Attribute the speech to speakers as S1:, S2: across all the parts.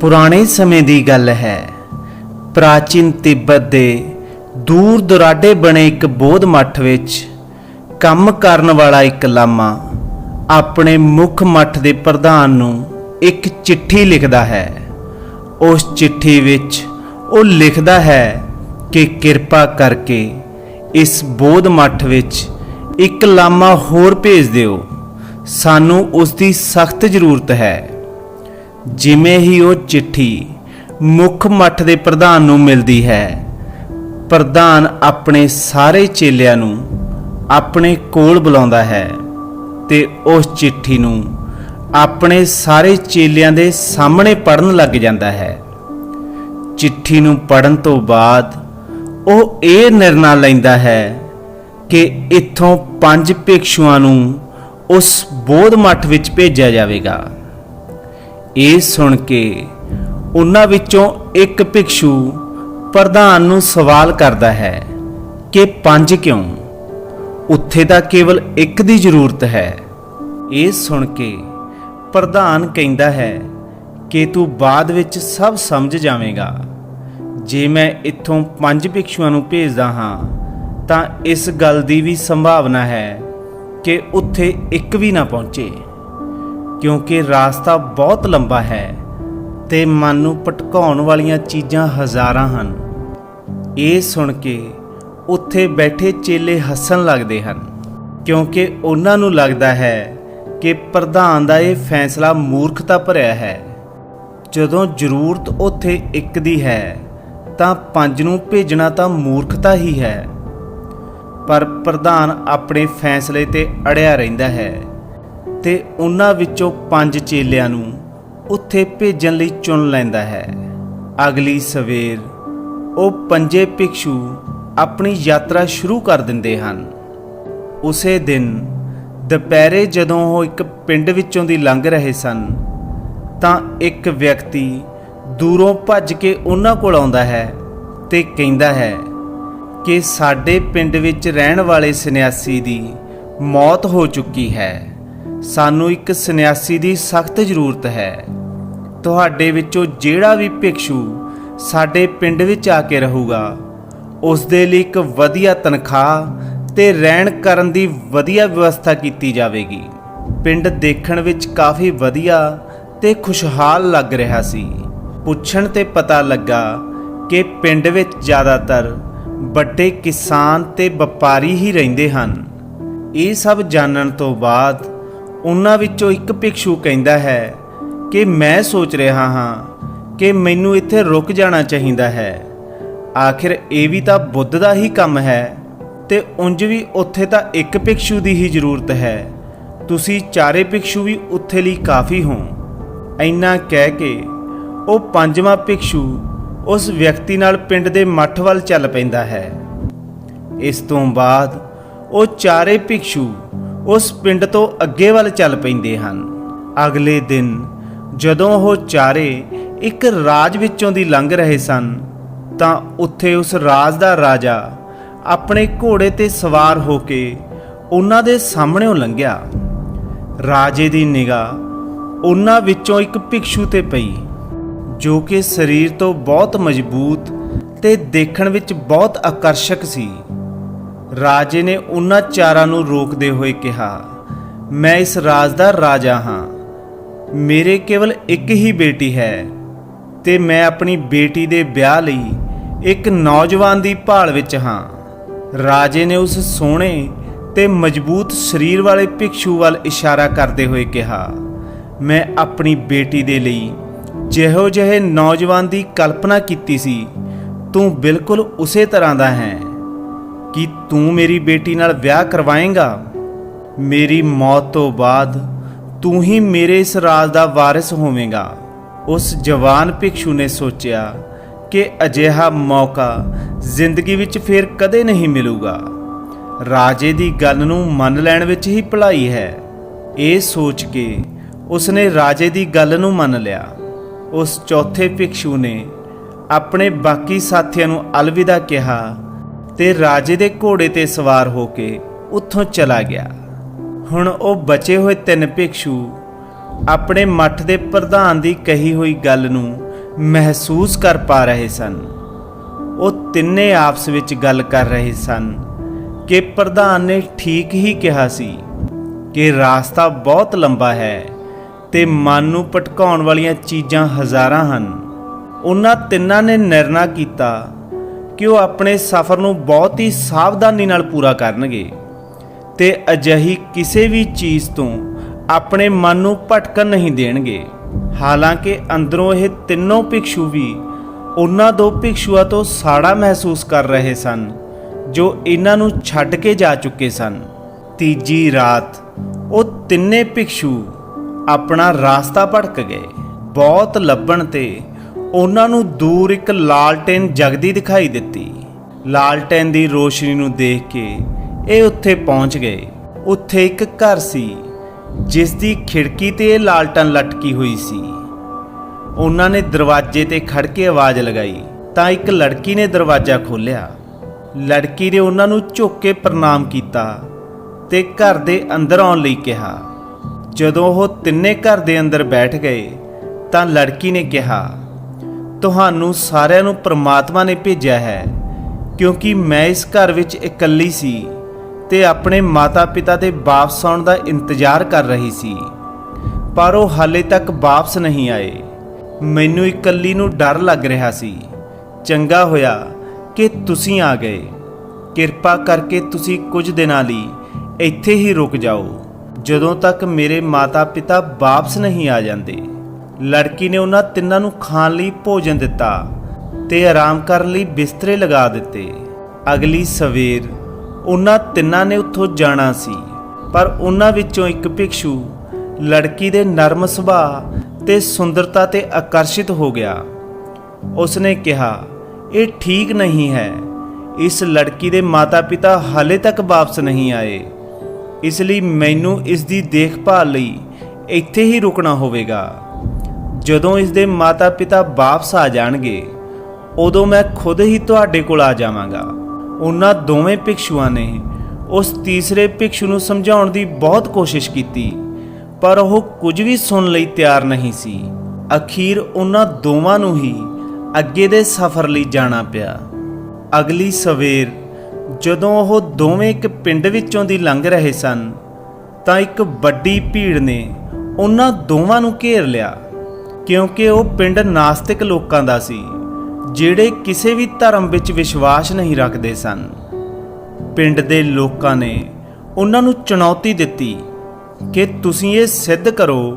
S1: ਪੁਰਾਣੇ ਸਮੇਂ ਦੀ ਗੱਲ ਹੈ। ਪ੍ਰਾਚੀਨ ਤਿੱਬਤ ਦੇ ਦੂਰ ਦੁਰਾਡੇ ਬਣੇ ਇੱਕ ਬੋਧ ਮੱਠ ਵਿੱਚ ਕੰਮ ਕਰਨ ਵਾਲਾ ਇੱਕ ਲਾਮਾ ਆਪਣੇ ਮੁੱਖ ਮੱਠ ਦੇ ਪ੍ਰਧਾਨ ਨੂੰ ਇੱਕ ਚਿੱਠੀ ਲਿਖਦਾ ਹੈ। ਉਸ ਚਿੱਠੀ ਵਿੱਚ ਉਹ ਲਿਖਦਾ ਹੈ ਕਿ ਕਿਰਪਾ ਕਰਕੇ ਇਸ ਬੋਧ ਮੱਠ ਵਿੱਚ ਇੱਕ ਲਾਮਾ ਹੋਰ ਭੇਜ ਦਿਓ। ਸਾਨੂੰ ਉਸ ਦੀ ਸਖਤ ਜ਼ਰੂਰਤ ਹੈ। ਜਿਵੇਂ ਹੀ ਉਹ ਚਿੱਠੀ ਮੁੱਖ ਮੱਠ ਦੇ ਪ੍ਰਧਾਨ ਨੂੰ ਮਿਲਦੀ ਹੈ, ਪ੍ਰਧਾਨ ਆਪਣੇ ਸਾਰੇ ਚੇਲਿਆਂ ਨੂੰ ਆਪਣੇ ਕੋਲ ਬੁਲਾਉਂਦਾ ਹੈ ਤੇ ਉਸ ਚਿੱਠੀ ਨੂੰ ਆਪਣੇ ਸਾਰੇ ਚੇਲਿਆਂ ਦੇ ਸਾਹਮਣੇ ਪੜਨ ਲੱਗ ਜਾਂਦਾ ਹੈ। ਚਿੱਠੀ ਨੂੰ ਪੜਨ ਤੋਂ ਬਾਅਦ ਉਹ ਇਹ ਨਿਰਣਾ ਲੈਂਦਾ ਹੈ ਕਿ ਇੱਥੋਂ ਪੰਜ ਭਿਕਸ਼ੂਆਂ ਨੂੰ ਉਸ ਬੋਧ ਮੱਠ ਵਿੱਚ ਭੇਜਿਆ ਜਾਵੇਗਾ। ਇਹ ਸੁਣ ਕੇ ਉਹਨਾਂ ਵਿੱਚੋਂ ਇੱਕ ਭਿਕਸ਼ੂ ਪ੍ਰਧਾਨ ਨੂੰ ਸਵਾਲ ਕਰਦਾ ਹੈ ਕਿ ਪੰਜ ਕਿਉਂ? ਉੱਥੇ ਤਾਂ ਕੇਵਲ ਇੱਕ ਦੀ ਜ਼ਰੂਰਤ ਹੈ। ਇਹ ਸੁਣ ਕੇ ਪ੍ਰਧਾਨ ਕਹਿੰਦਾ ਹੈ ਕਿ ਤੂੰ ਬਾਅਦ ਵਿੱਚ ਸਭ ਸਮਝ ਜਾਵੇਂਗਾ। ਜੇ ਮੈਂ ਇੱਥੋਂ ਪੰਜ ਭਿਕਸ਼ੂਆਂ ਨੂੰ ਭੇਜਦਾ ਹਾਂ, ਤਾਂ ਇਸ ਗੱਲ ਦੀ ਵੀ ਸੰਭਾਵਨਾ ਹੈ ਕਿ ਉੱਥੇ ਇੱਕ ਵੀ ਨਾ ਪਹੁੰਚੇ। ਕਿਉਂਕਿ ਰਾਸਤਾ ਬਹੁਤ ਲੰਬਾ ਹੈ ਤੇ ਮਨ ਨੂੰ ਭਟਕਾਉਣ ਵਾਲੀਆਂ ਚੀਜ਼ਾਂ ਹਜ਼ਾਰਾਂ ਹਨ। ਇਹ ਸੁਣ ਕੇ ਉੱਥੇ ਬੈਠੇ ਚੇਲੇ ਹੱਸਣ ਲੱਗਦੇ ਹਨ, ਕਿਉਂਕਿ ਉਹਨਾਂ ਨੂੰ ਲੱਗਦਾ ਹੈ ਕਿ ਪ੍ਰਧਾਨ ਦਾ ਇਹ ਫੈਸਲਾ ਮੂਰਖਤਾ ਭਰਿਆ ਹੈ। ਜਦੋਂ ਜ਼ਰੂਰਤ ਉੱਥੇ ਇੱਕ ਦੀ ਹੈ, ਤਾਂ ਪੰਜ ਨੂੰ ਭੇਜਣਾ ਤਾਂ ਮੂਰਖਤਾ ਹੀ ਹੈ। ਪਰ ਪ੍ਰਧਾਨ ਆਪਣੇ ਫੈਸਲੇ ਤੇ ਅੜਿਆ ਰਹਿੰਦਾ ਹੈ। ਤੇ ਉਹਨਾਂ ਵਿੱਚੋਂ ਪੰਜ ਚੇਲਿਆਂ ਨੂੰ ਉੱਥੇ ਭੇਜਣ ਲਈ ਚੁਣ ਲੈਂਦਾ ਹੈ। ਅਗਲੀ ਸਵੇਰ ਉਹ ਪੰਜੇ ਭਿਕਸ਼ੂ ਆਪਣੀ ਯਾਤਰਾ ਸ਼ੁਰੂ ਕਰ ਦਿੰਦੇ ਹਨ। ਉਸੇ ਦਿਨ ਦੁਪਹਿਰੇ ਜਦੋਂ ਉਹ ਇੱਕ ਪਿੰਡ ਵਿੱਚੋਂ ਦੀ ਲੰਘ ਰਹੇ ਸਨ, ਤਾਂ ਇੱਕ ਵਿਅਕਤੀ ਦੂਰੋਂ ਭੱਜ ਕੇ ਉਹਨਾਂ ਕੋਲ ਆਉਂਦਾ ਹੈ ਤੇ ਕਹਿੰਦਾ ਹੈ ਕਿ ਸਾਡੇ ਪਿੰਡ ਵਿੱਚ ਰਹਿਣ ਵਾਲੇ ਸੰਨਿਆਸੀ ਦੀ ਮੌਤ ਹੋ ਚੁੱਕੀ ਹੈ। ਸਾਨੂੰ ਇੱਕ ਸੰਨਿਆਸੀ ਦੀ ਸਖਤ ਜ਼ਰੂਰਤ ਹੈ। ਤੁਹਾਡੇ ਵਿੱਚੋਂ ਜਿਹੜਾ ਵੀ ਭਿਕਸ਼ੂ ਸਾਡੇ ਪਿੰਡ ਵਿੱਚ ਆ ਕੇ ਰਹੂਗਾ ਉਸ ਦੇ ਲਈ ਇੱਕ ਵਧੀਆ ਤਨਖਾਹ ਤੇ ਰਹਿਣ ਕਰਨ ਦੀ ਵਧੀਆ ਵਿਵਸਥਾ ਕੀਤੀ ਜਾਵੇਗੀ। ਪਿੰਡ ਦੇਖਣ ਵਿੱਚ ਕਾਫੀ ਵਧੀਆ ਤੇ ਖੁਸ਼ਹਾਲ ਲੱਗ ਰਿਹਾ ਸੀ। ਪੁੱਛਣ ਤੇ ਪਤਾ ਲੱਗਾ ਕਿ ਪਿੰਡ ਵਿੱਚ ਜ਼ਿਆਦਾਤਰ ਵੱਡੇ ਕਿਸਾਨ ਤੇ ਵਪਾਰੀ ਹੀ ਰਹਿੰਦੇ ਹਨ। ਇਹ ਸਭ ਜਾਣਨ ਤੋਂ ਬਾਅਦ ਉਹਨਾਂ ਵਿੱਚੋਂ ਇੱਕ ਭਿਕਸ਼ੂ ਕਹਿੰਦਾ ਹੈ ਕਿ ਮੈਂ ਸੋਚ ਰਿਹਾ ਹਾਂ ਕਿ ਮੈਨੂੰ ਇੱਥੇ ਰੁਕ ਜਾਣਾ ਚਾਹੀਦਾ ਹੈ। ਆਖਿਰ ਇਹ ਵੀ ਤਾਂ ਬੁੱਧ ਦਾ ਹੀ ਕੰਮ ਹੈ ਤੇ ਉਂਝ ਵੀ ਉੱਥੇ ਤਾਂ ਇੱਕ ਭਿਕਸ਼ੂ ਦੀ ਹੀ ਜ਼ਰੂਰਤ ਹੈ। ਤੁਸੀਂ ਚਾਰੇ ਭਿਕਸ਼ੂ ਵੀ ਉੱਥੇ ਲਈ ਕਾਫੀ ਹੋ। ਇੰਨਾ ਕਹਿ ਕੇ ਉਹ ਪੰਜਵਾਂ ਭਿਕਸ਼ੂ ਉਸ ਵਿਅਕਤੀ ਨਾਲ ਪਿੰਡ ਦੇ ਮੱਠ ਵੱਲ ਚੱਲ ਪੈਂਦਾ ਹੈ। ਇਸ ਤੋਂ ਬਾਅਦ ਉਹ ਚਾਰੇ ਭਿਕਸ਼ੂ ਉਸ ਪਿੰਡ ਤੋਂ ਅੱਗੇ ਵੱਲ ਚੱਲ ਪੈਂਦੇ ਹਨ। ਅਗਲੇ ਦਿਨ ਜਦੋਂ ਉਹ ਚਾਰੇ ਇੱਕ ਰਾਜ ਵਿੱਚੋਂ ਦੀ ਲੰਘ ਰਹੇ ਸਨ, ਤਾਂ ਉੱਥੇ ਉਸ ਰਾਜ ਦਾ ਰਾਜਾ ਆਪਣੇ ਘੋੜੇ ਤੇ ਸਵਾਰ ਹੋ ਕੇ ਉਹਨਾਂ ਦੇ ਸਾਹਮਣੇੋਂ ਲੰਘਿਆ। ਰਾਜੇ ਦੀ ਨਿਗਾਹ ਉਹਨਾਂ ਵਿੱਚੋਂ ਇੱਕ ਭਿਕਸ਼ੂ ਤੇ ਪਈ, ਜੋ ਕਿ ਸਰੀਰ ਤੋਂ ਬਹੁਤ ਮਜ਼ਬੂਤ ਤੇ ਦੇਖਣ ਵਿੱਚ ਬਹੁਤ ਆਕਰਸ਼ਕ ਸੀ। ਰਾਜੇ ਨੇ ਉਹਨਾਂ ਚਾਰਾਂ ਨੂੰ ਰੋਕਦੇ ਹੋਏ ਕਿਹਾ, ਮੈਂ ਇਸ ਰਾਜ ਦਾ ਰਾਜਾ ਹਾਂ। ਮੇਰੇ ਕੇਵਲ ਇੱਕ ਹੀ ਬੇਟੀ ਹੈ ਤੇ ਮੈਂ ਆਪਣੀ ਬੇਟੀ ਦੇ ਵਿਆਹ ਲਈ ਇੱਕ ਨੌਜਵਾਨ ਦੀ ਭਾਲ ਵਿੱਚ ਹਾਂ। ਰਾਜੇ ਨੇ ਉਸ ਸੋਹਣੇ ਤੇ ਮਜ਼ਬੂਤ ਸਰੀਰ ਵਾਲੇ ਭਿਕਸ਼ੂ ਵੱਲ ਇਸ਼ਾਰਾ ਕਰਦੇ ਹੋਏ ਕਿਹਾ, ਮੈਂ ਆਪਣੀ ਬੇਟੀ ਦੇ ਲਈ ਜਿਹੋ ਜਿਹੇ ਨੌਜਵਾਨ ਦੀ ਕਲਪਨਾ ਕੀਤੀ ਸੀ, ਤੂੰ ਬਿਲਕੁਲ ਉਸੇ ਤਰ੍ਹਾਂ ਦਾ ਹੈ। ਕਿ ਤੂੰ ਮੇਰੀ ਬੇਟੀ ਨਾਲ ਵਿਆਹ ਕਰਵਾਏਂਗਾ? ਮੇਰੀ ਮੌਤ ਤੋਂ ਬਾਅਦ ਤੂੰ ਹੀ ਮੇਰੇ ਇਸ ਰਾਜ ਦਾ ਵਾਰਿਸ ਹੋਵੇਂਗਾ। ਉਸ ਜਵਾਨ ਭਿਕਸ਼ੂ ਨੇ ਸੋਚਿਆ ਕਿ ਅਜਿਹਾ ਮੌਕਾ ਜ਼ਿੰਦਗੀ ਵਿੱਚ ਫੇਰ ਕਦੇ ਨਹੀਂ ਮਿਲੂਗਾ। ਰਾਜੇ ਦੀ ਗੱਲ ਨੂੰ ਮੰਨ ਲੈਣ ਵਿੱਚ ਹੀ ਭਲਾਈ ਹੈ। ਇਹ ਸੋਚ ਕੇ ਉਸਨੇ ਰਾਜੇ ਦੀ ਗੱਲ ਨੂੰ ਮੰਨ ਲਿਆ। ਉਸ ਚੌਥੇ ਭਿਕਸ਼ੂ ਨੇ ਆਪਣੇ ਬਾਕੀ ਸਾਥੀਆਂ ਨੂੰ ਅਲਵਿਦਾ ਕਿਹਾ ਤੇ ਰਾਜੇ ਦੇ ਘੋੜੇ ਤੇ ਸਵਾਰ ਹੋ ਕੇ ਉੱਥੋਂ ਚਲਾ ਗਿਆ। ਹੁਣ ਉਹ ਬਚੇ ਹੋਏ ਤਿੰਨ ਭਿਕਸ਼ੂ ਆਪਣੇ ਮੱਠ ਦੇ ਪ੍ਰਧਾਨ ਦੀ ਕਹੀ ਹੋਈ ਗੱਲ ਨੂੰ ਮਹਿਸੂਸ ਕਰ ਪਾ ਰਹੇ ਸਨ। ਉਹ ਤਿੰਨੇ ਆਪਸ ਵਿੱਚ ਗੱਲ ਕਰ ਰਹੇ ਸਨ ਕਿ ਪ੍ਰਧਾਨ ਨੇ ਠੀਕ ਹੀ ਕਿਹਾ ਸੀ ਕਿ ਰਾਸਤਾ ਬਹੁਤ ਲੰਬਾ ਹੈ ਤੇ ਮਨ ਨੂੰ ਭਟਕਾਉਣ ਵਾਲੀਆਂ ਚੀਜ਼ਾਂ ਹਜ਼ਾਰਾਂ ਹਨ। ਉਹਨਾਂ ਤਿੰਨਾਂ ਨੇ ਨਿਰਣਾ ਕੀਤਾ ਕਿ ਉਹ ਆਪਣੇ ਸਫ਼ਰ ਨੂੰ ਬਹੁਤ ਹੀ ਸਾਵਧਾਨੀ ਨਾਲ ਪੂਰਾ ਕਰਨਗੇ ਤੇ ਅਜਿਹੀ ਕਿਸੇ ਵੀ ਚੀਜ਼ ਤੋਂ ਆਪਣੇ ਮਨ ਨੂੰ ਭਟਕਣ ਨਹੀਂ ਦੇਣਗੇ। ਹਾਲਾਂਕਿ ਅੰਦਰੋਂ ਇਹ ਤਿੰਨੋਂ ਭਿਕਸ਼ੂ ਵੀ ਉਹਨਾਂ ਦੋ ਭਿਕਸ਼ੂਆਂ ਤੋਂ ਸਾੜਾ ਮਹਿਸੂਸ ਕਰ ਰਹੇ ਸਨ, ਜੋ ਇਹਨਾਂ ਨੂੰ ਛੱਡ ਕੇ ਜਾ ਚੁੱਕੇ ਸਨ। ਤੀਜੀ ਰਾਤ, ਉਹ ਤਿੰਨੇ ਭਿਕਸ਼ੂ ਆਪਣਾ ਰਾਸਤਾ ਭਟਕ ਗਏ, ਬਹੁਤ ਲੱਭਣ ਤੇ ਉਹਨਾਂ ਨੂੰ ਦੂਰ ਇੱਕ ਲਾਲਟੇਨ ਜਗਦੀ ਦਿਖਾਈ ਦਿੱਤੀ। ਲਾਲਟੇਨ ਦੀ ਰੋਸ਼ਨੀ ਨੂੰ ਦੇਖ ਕੇ ਇਹ ਉੱਥੇ ਪਹੁੰਚ ਗਏ। ਉੱਥੇ ਇੱਕ ਘਰ ਸੀ ਜਿਸ ਦੀ ਖਿੜਕੀ ਤੇ ਇਹ ਲਾਲਟਨ ਲਟਕੀ ਹੋਈ ਸੀ। ਉਹਨਾਂ ਨੇ ਦਰਵਾਜ਼ੇ ਤੇ ਖੜ ਕੇ ਆਵਾਜ਼ ਲਗਾਈ, ਤਾਂ ਇੱਕ ਲੜਕੀ ਨੇ ਦਰਵਾਜ਼ਾ ਖੋਲ੍ਹਿਆ। ਲੜਕੀ ਨੇ ਉਹਨਾਂ ਨੂੰ ਝੁੱਕ ਕੇ ਪ੍ਰਣਾਮ ਕੀਤਾ ਤੇ ਘਰ ਦੇ ਅੰਦਰ ਆਉਣ ਲਈ ਕਿਹਾ। ਜਦੋਂ ਉਹ ਤਿੰਨੇ ਘਰ ਦੇ ਅੰਦਰ ਬੈਠ ਗਏ, ਤਾਂ ਲੜਕੀ ਨੇ ਕਿਹਾ ਤੁਹਾਨੂੰ ਸਾਰਿਆਂ ਨੂੰ ਪ੍ਰਮਾਤਮਾ ਨੇ ਭੇਜਿਆ ਹੈ, ਕਿਉਂਕਿ ਮੈਂ ਇਸ ਘਰ ਵਿੱਚ ਇਕੱਲੀ ਸੀ ਤੇ ਆਪਣੇ ਮਾਤਾ-ਪਿਤਾ ਦੇ ਵਾਪਸ ਆਉਣ ਦਾ ਇੰਤਜ਼ਾਰ ਕਰ ਰਹੀ ਸੀ। ਪਰ ਉਹ ਹਾਲੇ ਤੱਕ ਵਾਪਸ ਨਹੀਂ ਆਏ। ਮੈਨੂੰ ਇਕੱਲੀ ਨੂੰ ਡਰ ਲੱਗ ਰਿਹਾ ਸੀ। ਚੰਗਾ ਹੋਇਆ ਕਿ ਤੁਸੀਂ ਆ ਗਏ। ਕਿਰਪਾ ਕਰਕੇ ਤੁਸੀਂ ਕੁਝ ਦਿਨਾਂ ਲਈ ਇੱਥੇ ਹੀ ਰੁਕ ਜਾਓ। ਜਦੋਂ ਤੱਕ ਮੇਰੇ ਮਾਤਾ-ਪਿਤਾ ਵਾਪਸ ਨਹੀਂ ਆ ਜਾਂਦੇ। ਲੜਕੀ ਨੇ ਉਹਨਾਂ ਤਿੰਨਾਂ ਨੂੰ ਖਾਣ ਲਈ ਭੋਜਨ ਦਿੱਤਾ ਤੇ ਆਰਾਮ ਕਰਨ ਲਈ ਬਿਸਤਰੇ ਲਗਾ ਦਿੱਤੇ। ਅਗਲੀ ਸਵੇਰ ਉਹਨਾਂ ਤਿੰਨਾਂ ਨੇ ਉੱਥੋਂ ਜਾਣਾ ਸੀ, ਪਰ ਉਹਨਾਂ ਵਿੱਚੋਂ ਇੱਕ ਭਿਕਸ਼ੂ ਲੜਕੀ ਦੇ ਨਰਮ ਸੁਭਾਅ ਤੇ ਸੁੰਦਰਤਾ ਤੇ ਆਕਰਸ਼ਿਤ ਹੋ ਗਿਆ। ਉਸਨੇ ਕਿਹਾ, ਇਹ ਠੀਕ ਨਹੀਂ ਹੈ। ਇਸ ਲੜਕੀ ਦੇ ਮਾਤਾ-ਪਿਤਾ ਹਾਲੇ ਤੱਕ ਵਾਪਸ ਨਹੀਂ ਆਏ। ਇਸ ਲਈ ਮੈਨੂੰ ਇਸ ਦੀ ਦੇਖਭਾਲ ਲਈ ਇੱਥੇ ਹੀ ਰੁਕਣਾ ਹੋਵੇਗਾ। ਜਦੋਂ ਇਸ ਦੇ ਮਾਤਾ-ਪਿਤਾ ਵਾਪਸ ਆ ਜਾਣਗੇ, ਉਦੋਂ ਮੈਂ ਖੁਦ ਹੀ ਤੁਹਾਡੇ ਕੋਲ ਆ ਜਾਵਾਂਗਾ। ਉਹਨਾਂ ਦੋਵੇਂ ਭਿਕਸ਼ੂਆਂ ਨੇ ਉਸ ਤੀਸਰੇ ਭਿਕਸ਼ੂ ਨੂੰ ਸਮਝਾਉਣ ਦੀ ਬਹੁਤ ਕੋਸ਼ਿਸ਼ ਕੀਤੀ, ਪਰ ਉਹ ਕੁਝ ਵੀ ਸੁਣਨ ਲਈ ਤਿਆਰ ਨਹੀਂ ਸੀ। ਅਖੀਰ ਉਹਨਾਂ ਦੋਵਾਂ ਨੂੰ ਹੀ ਅੱਗੇ ਦੇ ਸਫ਼ਰ ਲਈ ਜਾਣਾ ਪਿਆ। ਅਗਲੀ ਸਵੇਰ, ਜਦੋਂ ਉਹ ਦੋਵੇਂ ਇੱਕ ਪਿੰਡ ਵਿੱਚੋਂ ਦੀ ਲੰਘ ਰਹੇ ਸਨ, ਤਾਂ ਇੱਕ ਵੱਡੀ ਭੀੜ ਨੇ ਉਹਨਾਂ ਦੋਵਾਂ ਨੂੰ ਘੇਰ ਲਿਆ। ਕਿਉਂਕਿ ਉਹ ਪਿੰਡ ਨਾਸਤਿਕ ਲੋਕਾਂ ਦਾ ਸੀ, ਜਿਹੜੇ ਕਿਸੇ ਵੀ ਧਰਮ ਵਿੱਚ ਵਿਸ਼ਵਾਸ ਨਹੀਂ ਰੱਖਦੇ ਸਨ। ਪਿੰਡ ਦੇ ਲੋਕਾਂ ਨੇ ਉਹਨਾਂ ਨੂੰ ਚੁਣੌਤੀ ਦਿੱਤੀ ਕਿ ਤੁਸੀਂ ਇਹ ਸਿੱਧ ਕਰੋ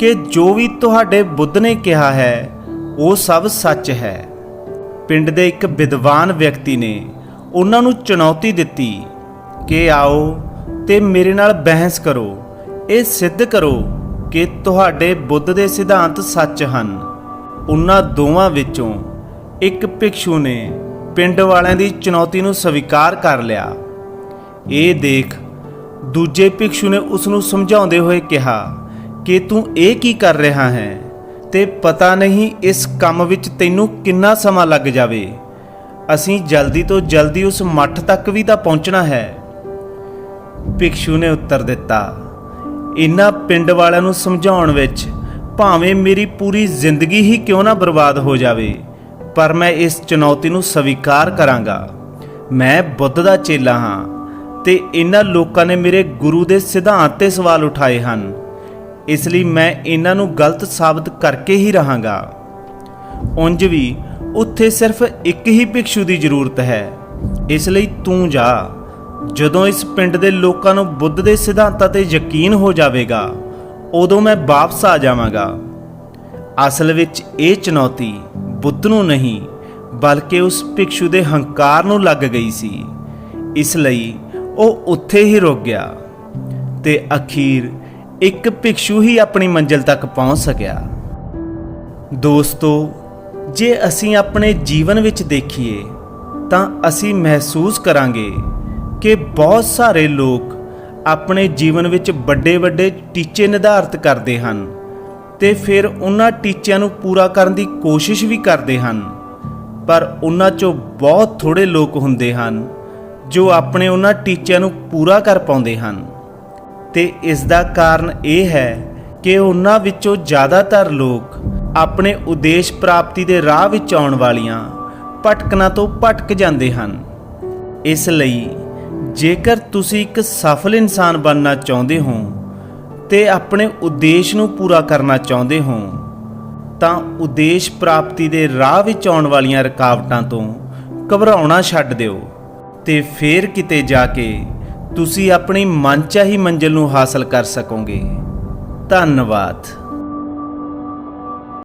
S1: ਕਿ ਜੋ ਵੀ ਤੁਹਾਡੇ ਬੁੱਧ ਨੇ ਕਿਹਾ ਹੈ, ਉਹ ਸਭ ਸੱਚ ਹੈ। ਪਿੰਡ ਦੇ ਇੱਕ ਵਿਦਵਾਨ ਵਿਅਕਤੀ ਨੇ ਉਹਨਾਂ ਨੂੰ ਚੁਣੌਤੀ ਦਿੱਤੀ ਕਿ ਆਓ ਤੇ ਮੇਰੇ ਨਾਲ ਬਹਿਸ ਕਰੋ, ਇਹ ਸਿੱਧ ਕਰੋ ਕਿ ਤੁਹਾਡੇ ਬੁੱਧ ਦੇ ਸਿਧਾਂਤ ਸੱਚ ਹਨ। ਉਹਨਾਂ ਦੋਵਾਂ ਵਿੱਚੋਂ ਇੱਕ ਭਿਕਸ਼ੂ ਨੇ ਪਿੰਡ ਵਾਲਿਆਂ ਦੀ ਚੁਣੌਤੀ ਨੂੰ ਸਵੀਕਾਰ ਕਰ ਲਿਆ। ਇਹ ਦੇਖ ਦੂਜੇ ਭਿਕਸ਼ੂ ਨੇ ਉਸ ਨੂੰ ਸਮਝਾਉਂਦੇ ਹੋਏ ਕਿਹਾ, ਕਿ ਤੂੰ ਇਹ ਕੀ ਕਰ ਰਿਹਾ ਹੈ? ਤੇ ਪਤਾ ਨਹੀਂ ਇਸ ਕੰਮ ਵਿੱਚ ਤੈਨੂੰ ਕਿੰਨਾ ਸਮਾਂ ਲੱਗ ਜਾਵੇ। ਅਸੀਂ ਜਲਦੀ ਤੋਂ ਜਲਦੀ ਉਸ ਮੱਠ ਤੱਕ ਵੀ ਤਾਂ ਪਹੁੰਚਣਾ ਹੈ। ਭਿਕਸ਼ੂ ਨੇ ਉੱਤਰ ਦਿੱਤਾ ਇਹਨਾਂ ਪਿੰਡ ਵਾਲਿਆਂ ਨੂੰ ਸਮਝਾਉਣ ਵਿੱਚ ਭਾਵੇਂ ਮੇਰੀ ਪੂਰੀ ਜ਼ਿੰਦਗੀ ਹੀ ਕਿਉਂ ਨਾ ਬਰਬਾਦ ਹੋ ਜਾਵੇ, ਪਰ ਮੈਂ ਇਸ ਚੁਣੌਤੀ ਨੂੰ ਸਵੀਕਾਰ ਕਰਾਂਗਾ। ਮੈਂ ਬੁੱਧ ਦਾ ਚੇਲਾ ਹਾਂ ਤੇ ਇਹਨਾਂ ਲੋਕਾਂ ਨੇ ਮੇਰੇ ਗੁਰੂ ਦੇ ਸਿਧਾਂਤ ਤੇ ਸਵਾਲ ਉਠਾਏ ਹਨ। ਇਸ ਲਈ ਮੈਂ ਇਹਨਾਂ ਨੂੰ ਗਲਤ ਸਾਬਤ ਕਰਕੇ ਹੀ ਰਹਾਂਗਾ। ਉਂਝ ਵੀ ਉੱਥੇ ਸਿਰਫ ਇੱਕ ਹੀ ਭਿਕਸ਼ੂ ਦੀ ਜ਼ਰੂਰਤ ਹੈ। ਇਸ ਲਈ ਤੂੰ ਜਾ। ਜਦੋਂ ਇਸ ਪਿੰਡ ਦੇ ਲੋਕਾਂ ਨੂੰ ਬੁੱਧ ਦੇ ਸਿਧਾਂਤਾਂ ਤੇ ਯਕੀਨ ਹੋ ਜਾਵੇਗਾ, ਉਦੋਂ ਮੈਂ ਵਾਪਸ ਆ ਜਾਵਾਂਗਾ। ਅਸਲ ਵਿੱਚ ਇਹ ਚੁਣੌਤੀ ਬੁੱਧ ਨੂੰ ਨਹੀਂ, ਬਲਕਿ ਉਸ ਭਿਕਸ਼ੂ ਦੇ ਹੰਕਾਰ ਨੂੰ ਲੱਗ ਗਈ ਸੀ। ਇਸ ਲਈ ਉਹ ਉੱਥੇ ਹੀ ਰੁਕ ਗਿਆ ਤੇ ਅਖੀਰ ਇੱਕ ਭਿਕਸ਼ੂ ਹੀ ਆਪਣੀ ਮੰਜ਼ਿਲ ਤੱਕ ਪਹੁੰਚ ਸਕਿਆ। ਦੋਸਤੋ, ਜੇ ਅਸੀਂ ਆਪਣੇ ਜੀਵਨ ਵਿੱਚ ਦੇਖੀਏ, ਤਾਂ ਅਸੀਂ ਮਹਿਸੂਸ ਕਰਾਂਗੇ ਕਿ ਬਹੁਤ ਸਾਰੇ ਲੋਕ ਆਪਣੇ ਜੀਵਨ ਵਿੱਚ ਵੱਡੇ ਵੱਡੇ ਟੀਚੇ ਨਿਰਧਾਰਤ ਕਰਦੇ ਹਨ ਤੇ ਫਿਰ ਉਹਨਾਂ ਟੀਚਿਆਂ ਨੂੰ ਪੂਰਾ ਕਰਨ ਦੀ ਕੋਸ਼ਿਸ਼ ਵੀ ਕਰਦੇ ਹਨ। ਪਰ ਉਹਨਾਂ 'ਚੋਂ ਬਹੁਤ ਥੋੜੇ ਲੋਕ ਹੁੰਦੇ ਹਨ ਜੋ ਆਪਣੇ ਉਹਨਾਂ ਟੀਚਿਆਂ ਨੂੰ ਪੂਰਾ ਕਰ ਪਾਉਂਦੇ ਹਨ। ਤੇ ਇਸ ਦਾ ਕਾਰਨ ਇਹ ਹੈ ਕਿ ਉਹਨਾਂ ਵਿੱਚੋਂ ਜ਼ਿਆਦਾਤਰ ਲੋਕ ਆਪਣੇ ਉਦੇਸ਼ ਪ੍ਰਾਪਤੀ ਦੇ ਰਾਹ ਵਿੱਚ ਆਉਣ ਵਾਲੀਆਂ ਭਟਕਣਾ ਤੋਂ ਭਟਕ ਜਾਂਦੇ ਹਨ। ਇਸ ਲਈ ਜੇਕਰ ਤੁਸੀਂ ਇੱਕ ਸਫਲ ਇਨਸਾਨ ਬਣਨਾ ਚਾਹੁੰਦੇ ਹੋ ਤੇ ਆਪਣੇ ਉਦੇਸ਼ ਨੂੰ ਪੂਰਾ ਕਰਨਾ ਚਾਹੁੰਦੇ ਹੋ, ਤਾਂ ਉਦੇਸ਼ ਪ੍ਰਾਪਤੀ ਦੇ ਰਾਹ ਵਿੱਚ ਆਉਣ ਵਾਲੀਆਂ ਰੁਕਾਵਟਾਂ ਤੋਂ ਘਬਰਾਉਣਾ ਛੱਡ ਦਿਓ ਤੇ ਫੇਰ ਕਿਤੇ ਜਾ ਕੇ ਤੁਸੀਂ ਆਪਣੀ ਮਨਚਾਹੀ ਮੰਜ਼ਿਲ ਨੂੰ ਹਾਸਲ ਕਰ ਸਕੋਗੇ। ਧੰਨਵਾਦ।